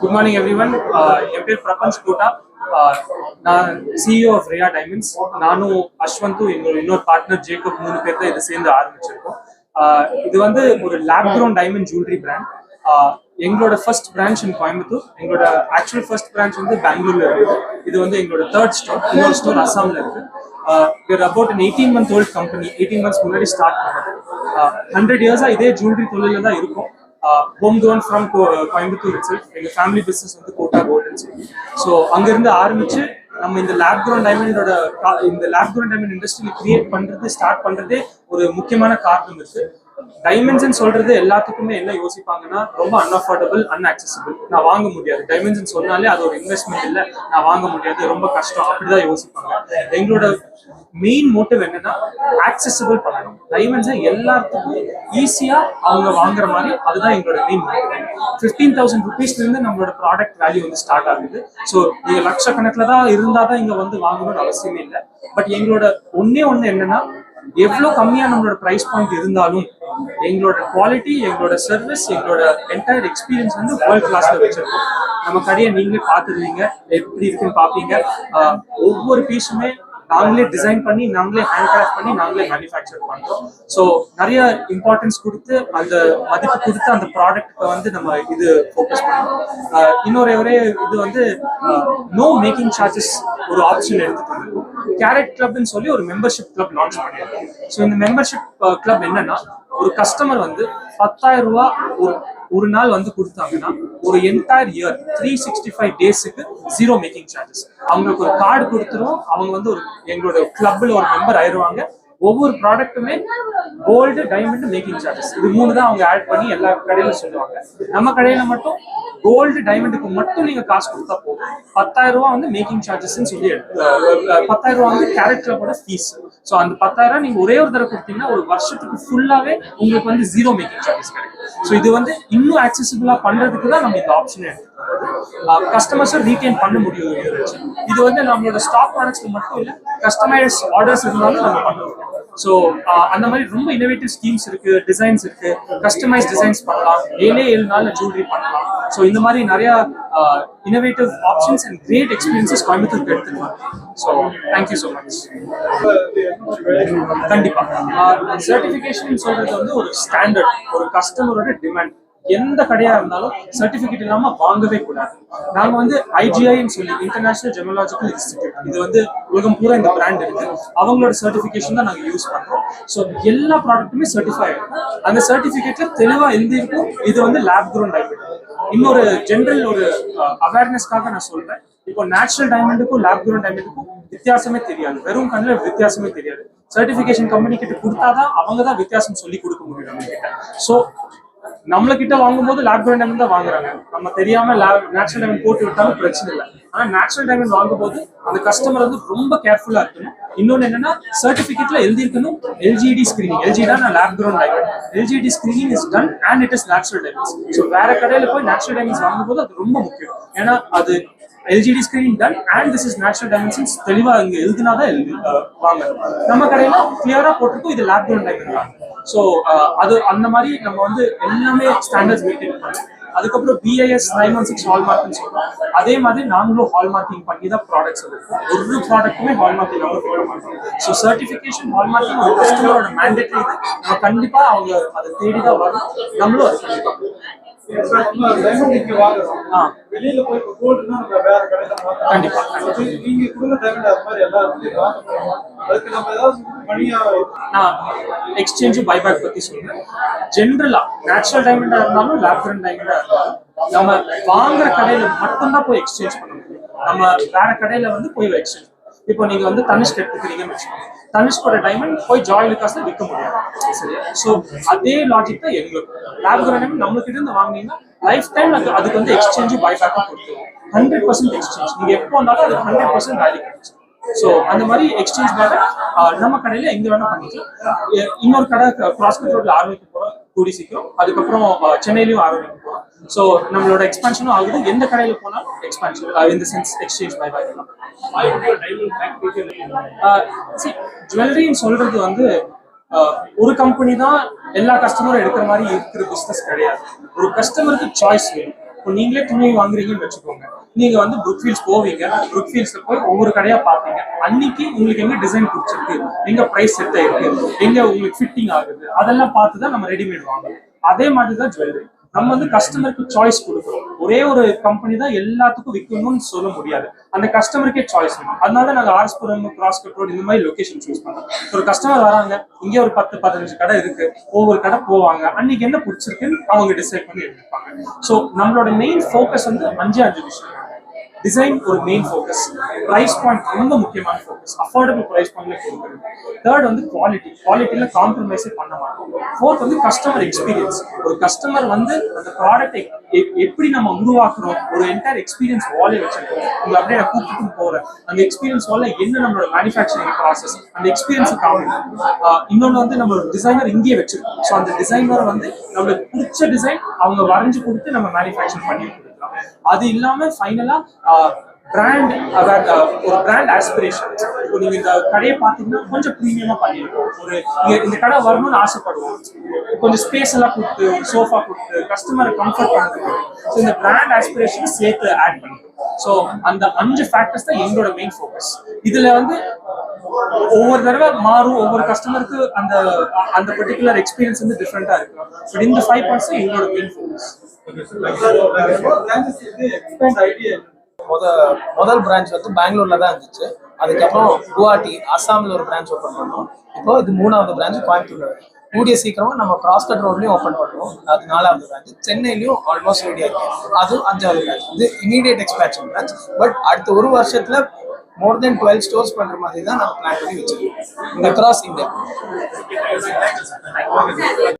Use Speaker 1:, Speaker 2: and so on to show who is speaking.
Speaker 1: Good morning everyone என் பேர் Prapanch quota. Uh, நான் சிஇஓ ஆஃப் ரியா டைமண்ட்ஸ் நானும் அஸ்வந்தும் எங்களோட இன்னொரு பார்ட்னர் ஜேக்கப் மூணு பேர் தான் இது சேர்ந்து ஆரம்பிச்சிருக்கோம். Uh, இது வந்து ஒரு lab grown diamond jewellery brand எங்களோட ஃபர்ஸ்ட் பிரான்ச் இன் கோயம்புத்தூர் எங்களோட ஆக்சுவல் ஃபர்ஸ்ட் பிரான்ச் வந்து பெங்களூர்ல இருக்கு இது வந்து எங்களோட தேர்ட் ஸ்டோர் இன்னொரு ஸ்டோர் அசாம்ல இருக்கு. Where about an eighteen month old company eighteen months முன்னாடி ஸ்டார்ட் பண்ணது ஹண்ட்ரட் இயர்ஸா இதே ஜுவல்லரி தொழில தான் இருக்கும். Home grown from Coimbatore it's எங்க ஃபேமிலி பிஸ்னஸ் வந்து கோட்டா கோல்டன் ஸோ அங்கிருந்து ஆரம்பிச்சு நம்ம இந்த லேப் க்ரௌண்ட் டைமண்டோட இந்த லேப் க்ரௌண்ட் டைமண்ட் இண்டஸ்ட்ரியில் கிரியேட் பண்ணுறது ஸ்டார்ட் பண்றதே ஒரு முக்கியமான காரணம் இருக்கு. டைமென்ஷன் சொல்றது எல்லாத்துக்குமே என்ன யோசிப்பாங்கன்னா ரொம்ப அன்அஃபோர்டபுள் அன்அக்சசிபிள் நான் வாங்க முடியாது. டைமென்ஷன் சொன்னாலே அது ஒரு இன்வெஸ்ட்மெண்ட் இல்லை. நான் வாங்க முடியாது. ரொம்ப கஷ்டம். அப்படிதான் யோசிப்பாங்க. எங்களோட மெயின் மோட்டிவ் என்னன்னா ஆக்சசிபிள் பண்ணணும். டைமண்ட்ஸை எல்லாத்துக்கும் ஈஸியா அவங்க வாங்குற மாதிரி அதுதான் எங்களோட மெயின் மோட்டிவ் ஃபிஃப்டீன் தௌசண்ட் ருபீஸ்ல இருந்து நம்மளோட ப்ராடக்ட் வேல்யூ வந்து ஸ்டார்ட் ஆகுது. ஸோ நீங்க லட்சக்கணக்கில் தான் இருந்தால் தான் இங்க வந்து வாங்கணும்னு அவசியமே இல்லை. பட் எங்களோட ஒன்னே ஒன்று என்னன்னா எவ்வளோ கம்மியா நம்மளோட ப்ரைஸ் பாயிண்ட் இருந்தாலும் எங்களோட குவாலிட்டி எங்களோட சர்வீஸ் எங்களோட என்டையர் எக்ஸ்பீரியன்ஸ் வந்து வேர்ல்ட் கிளாஸ்ல வச்சிருக்கோம். நம்ம கடையை நீங்களே பார்த்துருவீங்க எப்படி இருக்குன்னு பார்ப்பீங்க. ஒவ்வொரு பீஸுமே நாங்களே டிசைன் பண்ணி நாங்களே ஹேண்ட் கிராஃப்ட் பண்ணி நாங்களே மேனுஃபேக்சர் பண்றோம். ஸோ நிறைய இம்பார்ட்டன்ஸ் கொடுத்து அந்த மதிப்பு கொடுத்து அந்த ப்ராடக்ட்க்கு வந்து நம்ம இது ஃபோக்கஸ் பண்ணுறோம் இன்னொரு ஒரே இது வந்து நோ மேக்கிங் சார்ஜஸ் ஒரு ஆப்ஷன் எடுத்துட்டு வந்திருக்கோம். கேரட் கிளப்னு சொல்லி ஒரு மெம்பர்ஷிப் கிளப் லான்ச் பண்ணியிருக்கோம். ஸோ இந்த மெம்பர்ஷிப் கிளப் என்னன்னா ஒரு கஸ்டமர் வந்து பத்தாயிரம் ரூபா ஒரு ஒரு நாள் வந்து கொடுத்தாங்கன்னா ஒரு entire year three sixty five டேஸுக்கு ஜீரோ மேக்கிங் சார்ஜஸ் அவங்களுக்கு ஒரு கார்டு கொடுத்துருவோம் அவங்க வந்து ஒரு எங்களோட கிளப்ல ஒரு மெம்பர் ஆயிடுவாங்க. ஒவ்வொரு ப்ராடக்ட்டுமே கோல்டு டைமண்ட் மேக்கிங் சார்ஜஸ் இது மூணு தான் அவங்க ஆட் பண்ணி எல்லா கடையிலும் சொல்லுவாங்க. நம்ம கடையில மட்டும் கோல்டு டைமண்டுக்கு மட்டும் நீங்க காசு கொடுத்தா போதும். பத்தாயிரம் ரூபா வந்து மேக்கிங் சார்ஜஸ்ன்னு சொல்லி பத்தாயிரம் ரூபா வந்து கேரக்டர் கூட ஃபீஸ் ஸோ அந்த பத்தாயிரம் நீங்க ஒரே ஒரு தடவை கொடுத்தீங்கன்னா ஒரு வருஷத்துக்கு ஃபுல்லாவே உங்களுக்கு வந்து ஜீரோ மேக்கிங் சார்ஜஸ் கிடைக்கும். ஸோ இது வந்து இன்னும் ஆக்சசிபிளா பண்றதுக்கு தான் நம்ம இந்த ஆப்ஷன் எடுத்துக்கிறோம் கஸ்டமர்ஸை ரீட்டைன் பண்ண முடியும் இது வந்து நம்மளோட ஸ்டாக் ப்ராடக்ட்ஸ் மட்டும் இல்லை கஸ்டமைஸ் ஆர்டர்ஸ் இருந்தாலும் நம்ம பண்ணுவோம் ஸோ uh, அந்த மாதிரி ரொம்ப இனோவேட்டிவ் ஸ்கீம்ஸ் இருக்கு டிசைன்ஸ் இருக்கு. கஸ்டமைஸ் டிசைன்ஸ் பண்ணலாம். ஏழே ஏழு நாள்ல ஜுவல்லரி பண்ணலாம். ஸோ இந்த மாதிரி நிறைய innovative options and great experiences கோயம்புத்தூருக்கு எடுத்துக்கலாம் so thank you so much கண்டிப்பா. Uh, சர்டிஃபிகேஷன் சொல்றது வந்து ஒரு ஸ்டாண்டர்ட் ஒரு கஸ்டமரோட டிமாண்ட் எந்த கடையா இருந்தாலும் சர்டிபிகேட் இல்லாம வாங்கவே கூடாது. நாங்க வந்து ஐஜிஐன்னு சொல்லி இன்டர்நேஷனல் ஜெமலாஜிக்கல் இன்ஸ்டிடியூட் இது வந்து உலகம் பூரா இந்த பிராண்ட் இருக்கு. அவங்களோட சர்டிபிகேஷன் தான் நாங்க யூஸ் பண்றோம். ஸோ எல்லா ப்ராடக்ட்டுமே சர்டிஃபை ஆகிடும் அந்த சர்டிபிகேட்ல தெளிவா எழுதியிருக்கும். இது வந்து லேப் க்ரோன் டைமண்ட் இன்னொரு ஜென்ரல் ஒரு uh, அவேர்னஸ்க்காக நான் சொல்றேன். இப்போ நேச்சுரல் டைமண்டுக்கும் லேப் க்ரோன் டைமண்டுக்கும் வித்தியாசமே தெரியாது. வெறும் கண்ணில் வித்தியாசமே தெரியாது. சர்டிஃபிகேஷன் கம்பெனி கிட்ட கொடுத்தாதான் அவங்க தான் வித்தியாசம் சொல்லி கொடுக்க முடியும் நம்ம கிட்ட ஸோ நம்மள கிட்ட வாங்கும்போது லேப் கிரவுண்ட் டைமண்ட் தான் வாங்குறாங்க. நம்ம தெரியாம லேப் நேச்சுரல் டைமண்ட் போட்டு விட்டாலும் பிரச்சனை இல்லை. ஆனா நேச்சுரல் டைமண்ட் வாங்கும்போது அந்த கஸ்டமர் வந்து ரொம்ப கேர்ஃபுல்லா இருக்கணும். இன்னொன்னு என்னன்னா சர்டிபிகேட்ல எழுதியிருக்கணும் எல்ஜிடி ஸ்கிரீனிங் எல்ஜி தான் lab grown diamond LGD screening is done and it is natural diamonds so வேற கடையில போய் நேச்சுரல் டைமண்ட்ஸ் வாங்கும்போது அது ரொம்ப முக்கியம். ஏன்னா அது LGD screening done and this is natural dimensions தெளிவா இங்க எழுதினாதான் எழுதி வாங்க நம்ம கடையில கிளியரா போட்டிருக்கோம் இது லேப் கிரவுண்ட் டைமண்ட் தான். ஸோ uh, அது அந்த மாதிரி நம்ம வந்து எல்லாமே ஸ்டாண்டர்ட்ஸ் மெயின்டைன் பண்ணோம் அதுக்கப்புறம் பிஐஎஸ் நைன் ஒன் சிக்ஸ் ஹால்மார்க்னு சொல்றோம். அதே மாதிரி நாங்களும் ஹால்மார்க்கிங் பண்ணி தான் ப்ராடக்ட்ஸ் இருக்கும் ஒரு ப்ராடக்ட்டுமே ஹால்மார்க்கிங் நம்ம போட மாட்டோம். ஸோ சர்டிஃபிகேஷன் ஹால்மார்க்கிங் ஒரு கஸ்டமரோட மேண்டேட்டரி நம்ம கண்டிப்பா அவங்க அதை தேடி தான் வரணும். நம்மளும் அது கண்டிப்பாக
Speaker 2: டைமண்ட்
Speaker 1: ஆ.
Speaker 2: வெளியில போய் கோல்டுனா நம்ம வேற கடையில மாத்தலாம்.
Speaker 1: கண்டிப்பா,
Speaker 2: அது நீங்க கொடுக்குற டைமண்ட் அது மாதிரி எல்லா அதுக்கு நம்ம ஏதாவது மணியா
Speaker 1: நான் எக்ஸ்சேஞ்சு பைபேக் பத்தி சொல்றேன் ஜென்ரலா நேச்சுரல் டைமண்டா இருந்தாலும் லேப்ரன் டைமண்டா இருந்தாலும் நம்ம வாங்குற கடையில மட்டும்தான் போய் எக்ஸ்சேஞ்ச் பண்ண முடியும். நம்ம வேற கடையில வந்து போய் எக்ஸ்சேஞ்ச் இப்போ நீங்க வந்து தனிஷ்க் எடுத்துக்கிறீங்கன்னு வச்சுக்கோங்க. தனுஷ்கோட டைமண்ட் போய் ஜாய் லுக்காஸ்ல விற்க முடியாது சரியா ஸோ அதே லாஜிக் தான் எங்களுக்கு. லேப்ரன் டைமண்ட் நம்ம இருந்து வாங்கினீங்கன்னா லைஃப் டைம் அது அதுக்கு வந்து எக்ஸ்சேஞ்சு பைபேக்கும் கொடுத்துருவோம் ஹண்ட்ரட் பர்சன்ட் எக்ஸ்சேஞ்ச் நீங்க எப்போ வந்தாலும் அது ஹண்ட்ரட் பர்சன்ட் வேல்யூ கிடைச்சிடும் ஸோ அந்த மாதிரி எக்ஸ்சேஞ்ச் பேக் நம்ம கடையில எங்க வேணா பண்ணிக்கலாம். இன்னொரு கடை கிராஸ்கட் ரோட்ல ஆரம்பிக்க போறோம். கூடி சீக்கிரம். அதுக்கப்புறம் அஹ், சென்னையிலயும் ஆரம்பிக்க போறோம். ஸோ நம்மளோட எக்ஸ்பான்ஷனும் ஆகுது. எந்த கடையில போனாலும் எக்ஸ்பான்ஷன் இந்த சென்ஸ் எக்ஸ்சேஞ்ச் பை பை ஜுவல்லரின்னு சொல்றது வந்து ஆஹ் ஒரு கம்பெனி தான் எல்லா கஸ்டமரும் எடுக்கிற மாதிரி இருக்கிற பிஸ்னஸ் கிடையாது. ஒரு கஸ்டமருக்கு சாய்ஸ் வேணும். இப்போ நீங்களே துணி வாங்குறீங்கன்னு வச்சுக்கோங்க. நீங்க வந்து புக்ஃபீல்ஸ் போவீங்க. புக்ஃபீல்ஸ்ல போய் ஒவ்வொரு கடையா பாப்பீங்க அன்னைக்கு உங்களுக்கு எங்க டிசைன் பிடிச்சிருக்கு? எங்க பிரைஸ் செட் ஆயிருக்கு? எங்க உங்களுக்கு ஃபிட்டிங் ஆகுது? அதெல்லாம் பார்த்து தான் நம்ம ரெடிமேட் வாங்குவோம் அதே மாதிரி தான் ஜுவல்லரி நம்ம வந்து கஸ்டமருக்கு சாய்ஸ் கொடுக்குறோம். ஒரே ஒரு கம்பெனி தான் எல்லாத்துக்கும் விற்கணும்னு சொல்ல முடியாது. அந்த கஸ்டமருக்கே சாய்ஸ் வேணும். அதனால நாங்கள் நாங்க ஆர்ஸ்புரம் கிராஸ் கட் ரோடு இந்த மாதிரி லொகேஷன் சூஸ் பண்ணுறோம் ஒரு கஸ்டமர் வராங்க இங்கே ஒரு பத்து பதினஞ்சு கடை இருக்கு. ஒவ்வொரு கடை போவாங்க. அன்னைக்கு என்ன பிடிச்சிருக்குன்னு அவங்க டிசைட் பண்ணி எடுத்துப்பாங்க. ஸோ நம்மளோட மெயின் ஃபோக்கஸ் வந்து அஞ்சு அஞ்சு விஷயம் டிசைன் ஒரு மெயின் ஃபோக்கஸ் ப்ரைஸ் பாயிண்ட் ரொம்ப முக்கியமான ஃபோக்கஸ் அஃபோர்டபுள் ப்ரைஸ் பாயிண்ட்ல கொடுக்குறது. தேர்ட் வந்து குவாலிட்டி குவாலிட்டியில காம்ப்ரமைஸே பண்ண மாட்டோம். ஃபோர்த் வந்து கஸ்டமர் எக்ஸ்பீரியன்ஸ் ஒரு கஸ்டமர் வந்து அந்த ப்ராடக்ட் எப்படி நம்ம உருவாக்குறோம் ஒரு என்டையர் எக்ஸ்பீரியன்ஸ் வாலே வச்சிருக்கோம். உங்களை அப்படியே நான் கூப்பிட்டு போறேன். அந்த எக்ஸ்பீரியன்ஸ் வால என்ன நம்மளோட மேனுஃபேக்சரிங் ப்ராசஸ் அந்த எக்ஸ்பீரியன்ஸ் காமிக்கும். இன்னொன்று வந்து நம்ம டிசைனர் இங்கேயே வச்சிருக்கோம். ஸோ அந்த டிசைனர் வந்து நம்மளுக்கு பிடிச்ச டிசைன் அவங்க வரைஞ்சு கொடுத்து நம்ம மேனுஃபேக்சர் பண்ணி கொடுக்கலாம். அது இல்லாம ஃபைனலா பிராண்ட் ஒரு பிராண்ட் ஆஸ்பிரேஷன் இப்போ நீங்க இந்த கடையை பார்த்தீங்கன்னா கொஞ்சம் ப்ரீமியமா பண்ணிருக்கோம் ஒரு இந்த கடை வரணும்னு ஆசைப்படுவோம். கொஞ்சம் ஸ்பேஸ் எல்லாம் கொடுத்து சோஃபா கொடுத்து கஸ்டமரை கம்ஃபர்ட் பண்ணுறதுக்கு ஸோ இந்த பிராண்ட் ஆஸ்பிரேஷன் சேர்த்து ஆட் பண்ணிருக்கோம். ஸோ அந்த அஞ்சு ஃபேக்டர்ஸ் தான் எங்களோட மெயின் ஃபோக்கஸ் இதுல வந்து ஒவ்வொரு தடவை மாறும். ஒவ்வொரு கஸ்டமருக்கு அந்த அந்த பர்டிகுலர் எக்ஸ்பீரியன்ஸ் வந்து டிஃப்ரெண்டா இருக்கும். பட் இந்த ஃபைவ் பாயிண்ட்ஸ் எங்களோட மெயின் ஃபோக்கஸ்
Speaker 2: பிரான்சஸ் இது எக்ஸ்பேண்ட் ஐடியா
Speaker 3: முத முதல் பிரான்ச் வந்து பெங்களூர்ல தான் இருந்துச்சு. அதுக்கப்புறம் குவாஹாட்டி அஸ்ஸாம்ல ஒரு பிரான்ச் ஓப்பன் பண்ணோம். இப்போ இது மூணாவது பிரான்ச் கோயம்புத்தூர் கூடிய சீக்கிரமா நம்ம கிராஸ் கட் ரோட்லயும் ஓப்பன் பண்ணுவோம். அது நாலாவது பிரான்ச் சென்னையிலயும் ஆல்மோஸ்ட் ரெடியா இருக்கு. அது அஞ்சாவது பிரான்ச் இது இமீடியட் எக்ஸ்பேன்ஷன் பிரான்ச் பட் அடுத்த ஒரு வருஷத்துல மோர் தென் டுவெல் ஸ்டோர்ஸ் பண்ற மாதிரி தான் நம்ம பிளான் பண்ணி வச்சிருக்கோம். இந்த கிராஸ் இந்தியா